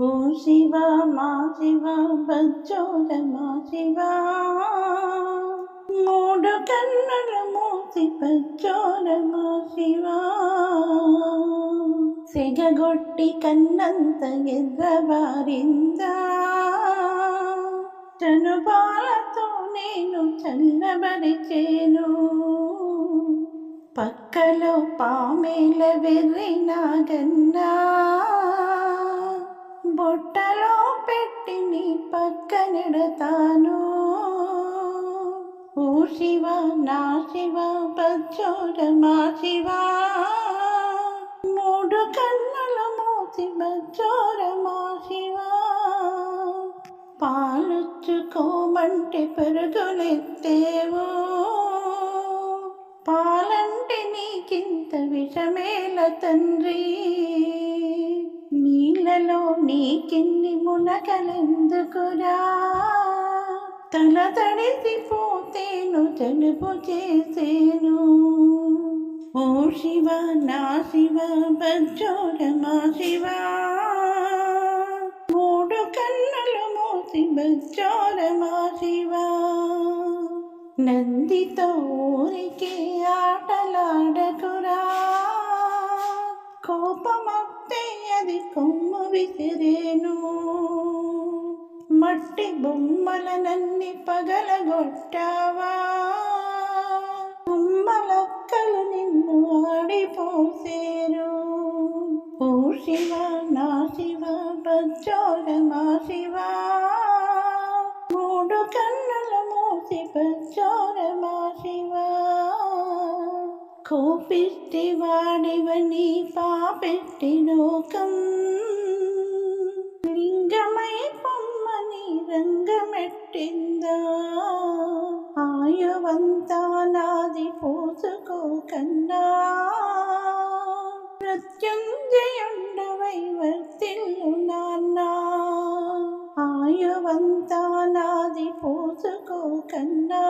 ఓ శివ మా శివ బజ్జోర మా శివ. మూడు కన్నుల మూసి బజ్జోర మా శివ. సెగగొట్టి కన్నంత ఎర్రబారిందా చనుబాలతో నేను చల్లబరిచేను పక్కలో పామేల వెర్రి నాగన్నా. బొట్టలో పెట్టి నీ పక్కనెడతాను ఓ శివ నా శివ బజ్జోర మా శివ. మూడు కన్నుల మూసి బజ్జోర మా శివ. పాలుచ్చుకోమంటే పెరుగులెత్తేవో. పాలంటే నీకింత విషమేల తండ్రి. నీకెన్ని మునకలెందుకురా తల తడిసిపోతేను తెలుపు చేసేను. ఓ శివ నా శివ బజ్జోడ మా శివ. మూడు కన్నులు మూసి బజ్జోడ మా శివ. నందితో ఊరికే ఆటలా కొమ్ము విసిరేను మట్టి బొమ్మలనన్ని పగలగొట్టావా? బొమ్మలక్కలు నిన్ను ఆడిపోసేరు. ఓ శివ నా శివ బజ్జోర మా శివా. కూపెట్టి వాడివని పాపెట్టి లోకం లింగమై పొమ్మని రంగమెట్టిందా ఆయువంతా నాది పూసుకోకన్నా మృత్యుంజయుండవై వర్తిల్లు నాన్నా ఆయువంతా నాది పూసుకోకన్నా